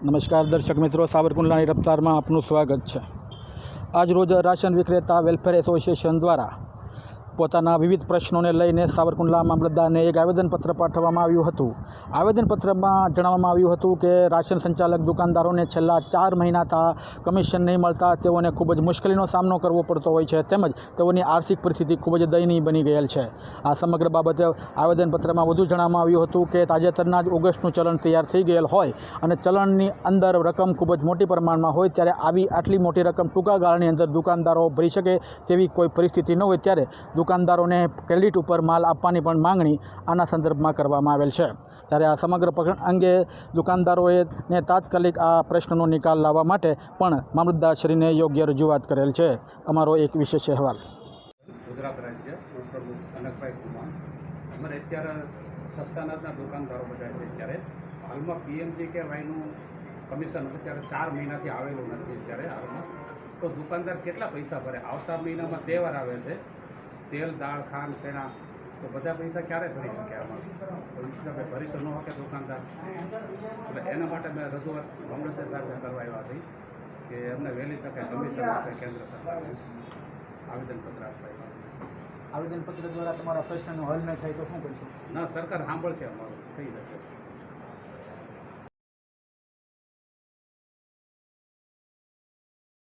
નમસ્કાર દર્શક મિત્રો, સાવરકુંડલાની રફતારમાં આપનું સ્વાગત છે. આજ રોજ રાશન વિક્રેતા વેલફેર એસોસિએશન દ્વારા પોતાના વિવિધ પ્રશ્નોને લઈને સાવરકુંડલા મામલતદારને એક આવેદનપત્ર પાઠવવામાં આવ્યું હતું. આવેદનપત્રમાં જણાવવામાં આવ્યું હતું કે, રાશન સંચાલક દુકાનદારોને છેલ્લા ચાર મહિનાથી કમિશન નહીં મળતા તેઓને ખૂબ જ મુશ્કેલીનો સામનો કરવો પડતો હોય છે તેમજ તેઓની આર્થિક પરિસ્થિતિ ખૂબ જ દયનીય બની ગયેલ છે. આ સમગ્ર બાબતે આવેદનપત્રમાં વધુ જણાવવામાં આવ્યું હતું કે, તાજેતરના જ ઓગસ્ટનું ચલણ તૈયાર થઈ ગયેલ હોય અને ચલણની અંદર રકમ ખૂબ જ મોટી પ્રમાણમાં હોય ત્યારે આવી આટલી મોટી રકમ ટૂંકા ગાળાની અંદર દુકાનદારો ભરી શકે તેવી કોઈ પરિસ્થિતિ ન હોય ત્યારે દુકાનદારોને ક્રેડિટ ઉપર માલ આપવાની પણ માંગણી આના સંદર્ભમાં કરવામાં આવેલ છે. ત્યારે આ સમગ્ર પ્રકરણ અંગે દુકાનદારોએ ને તાત્કાલિક આ પ્રશ્નનો નિકાલ લાવવા માટે પણ મામલતદારશ્રીને યોગ્ય રજૂઆત કરેલ છે. અમારો એક વિશેષ અહેવાલ. ગુજરાત રાજ્ય ઉપપ્રમુખ કનકભાઈ કુમાર. અમારે અત્યારે સસ્તાનાથના દુકાનદારો બધા છે. ત્યારે હાલમાં પીએમજી કે વાયનું કમિશન અત્યારે ચાર મહિનાથી આવેલું નથી અત્યારે હાલમાં. તો દુકાનદાર કેટલા પૈસા ભરે? આવતા મહિનામાં તહેવાર આવે છે. તેલ દાળ ખાંડ શેણા તો બધા પૈસા ક્યારે ભરી શકે આમાં? તો હિસાબે ભરી તો ન શકે દુકાનદાર. એટલે એના માટે મેં રજૂઆત મામલતદાર સાહેબને કરવા આવ્યા છે કે અમને વહેલી તકે કમિશન આપે કેન્દ્ર સરકારને. આવેદનપત્ર આપવા આવેદનપત્ર દ્વારા તમારા પ્રશ્નનો હલ ન થાય તો શું કરશો? ના સરકાર સાંભળશે અમારું. થઈ જશે.